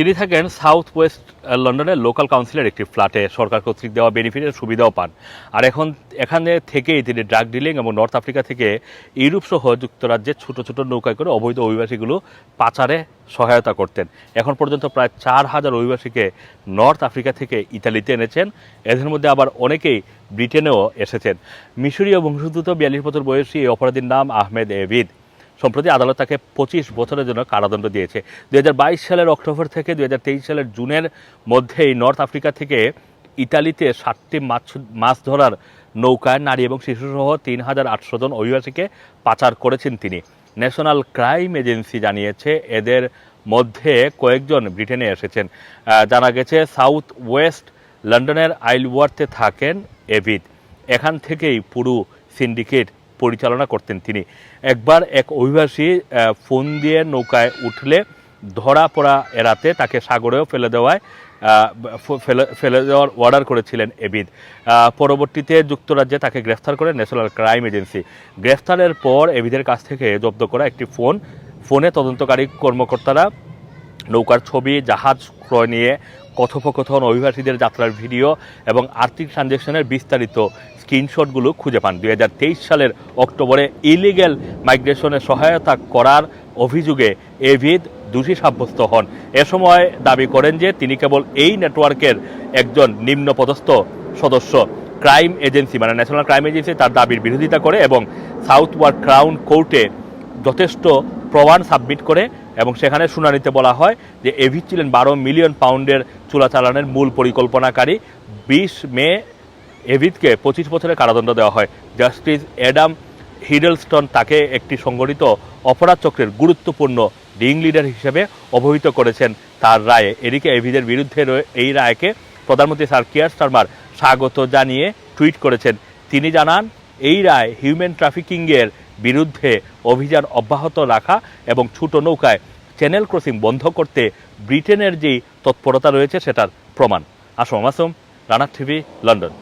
তিনি থাকেন south West লন্ডনের লোকাল কাউন্সিলের একটি ফ্ল্যাটে। সরকার কর্তৃক দেওয়া বেনিফিটের সুবিধাও পান। আর এখন, এখানে থেকেই তিনি ড্রাগ ডিলিং এবং নর্থ আফ্রিকা থেকে ইউরোপ সহ যুক্তরাজ্যের ছোট ছোট নৌকায় করে অবৈধ অভিবাসীগুলো পাচারে সহায়তা করতেন। এখন পর্যন্ত প্রায় চার হাজার অভিবাসীকে নর্থ আফ্রিকা থেকে ইতালিতে এনেছেন। এদের মধ্যে আবার অনেকেই ব্রিটেনেও এসেছেন। মিশরীয় বংশোদ্ভূত বিয়াল্লিশ বছর বয়সী এই অপরাধীর নাম আহমেদ এভিদ সম্প্রতি আদালত তাকে পঁচিশ বছরের জন্য কারাদণ্ড দিয়েছে। দু হাজার বাইশ সালের অক্টোবর থেকে দু হাজার তেইশ সালের জুনের মধ্যেই নর্থ আফ্রিকা থেকে ইতালিতে ষাটটি মাছ মাছ ধরার নৌকায় নারী এবং শিশুসহ তিন হাজার আটশো জন অভিবাসীকে পাচার করেছেন তিনি। ন্যাশনাল ক্রাইম এজেন্সি জানিয়েছে, এদের মধ্যে কয়েকজন ব্রিটেনে এসেছেন। জানা গেছে, সাউথ ওয়েস্ট লন্ডনের আইলওয়ার্থে থাকেন এভিদ এখান থেকেই পুরো সিন্ডিকেট পরিচালনা করতেন তিনি। একবার এক অভিবাসী ফোন দিয়ে নৌকায় উঠলে ধরা পড়া এড়াতে তাকে সাগরেও ফেলে দেওয়ায় ফেলে ফেলে দেওয়ার অর্ডার করেছিলেন এবিদ। পরবর্তীতে যুক্তরাজ্যে তাকে গ্রেফতার করে ন্যাশনাল ক্রাইম এজেন্সি। গ্রেফতারের পর এবিদের কাছ থেকে জব্দ করা একটি ফোন। ফোনে তদন্তকারী কর্মকর্তারা নৌকার ছবি, জাহাজ ক্রয় নিয়ে কথোপকথন অভিবাসীদের যাত্রার ভিডিও এবং আর্থিক ট্রানজ্যাকশনের বিস্তারিত স্ক্রিনশটগুলো খুঁজে পান। দুই হাজার তেইশ সালের অক্টোবরে ইলিগ্যাল মাইগ্রেশনে সহায়তা করার অভিযোগে এভিদ দোষী সাব্যস্ত হন। এ সময় দাবি করেন যে তিনি কেবল এই নেটওয়ার্কের একজন নিম্নপদস্থ সদস্য। ক্রাইম এজেন্সি মানে ন্যাশনাল ক্রাইম এজেন্সি তার দাবির বিরোধিতা করে এবং সাউথ ওয়ার্ড ক্রাউন কোর্টে যথেষ্ট প্রমাণ সাবমিট করে এবং সেখানে শুনানিতে বলা হয় যে এভি ছিলেন বারো মিলিয়ন পাউন্ডের চোরাচালানের মূল পরিকল্পনাকারী। বিশ মে এভিদকে পঁচিশ বছরের কারাদণ্ড দেওয়া হয়। জাস্টিস অ্যাডাম হিডলস্টন তাকে একটি সংগঠিত অপরাধ চক্রের গুরুত্বপূর্ণ রিং লিডার হিসেবে অবহিত করেছেন তার রায়ে। এদিকে এভিদের বিরুদ্ধে এই রায়কে প্রধানমন্ত্রী স্যার কিয়ার স্টারমার স্বাগত জানিয়ে টুইট করেছেন। তিনি জানান, এই রায় হিউম্যান ট্রাফিকিংয়ের বিরুদ্ধে অভিযান অব্যাহত রাখা এবং ছোট নৌকায় চ্যানেল ক্রসিং বন্ধ করতে ব্রিটেনের যেই তৎপরতা রয়েছে, সেটার প্রমাণ। আসম আসম রানার টিভি লন্ডন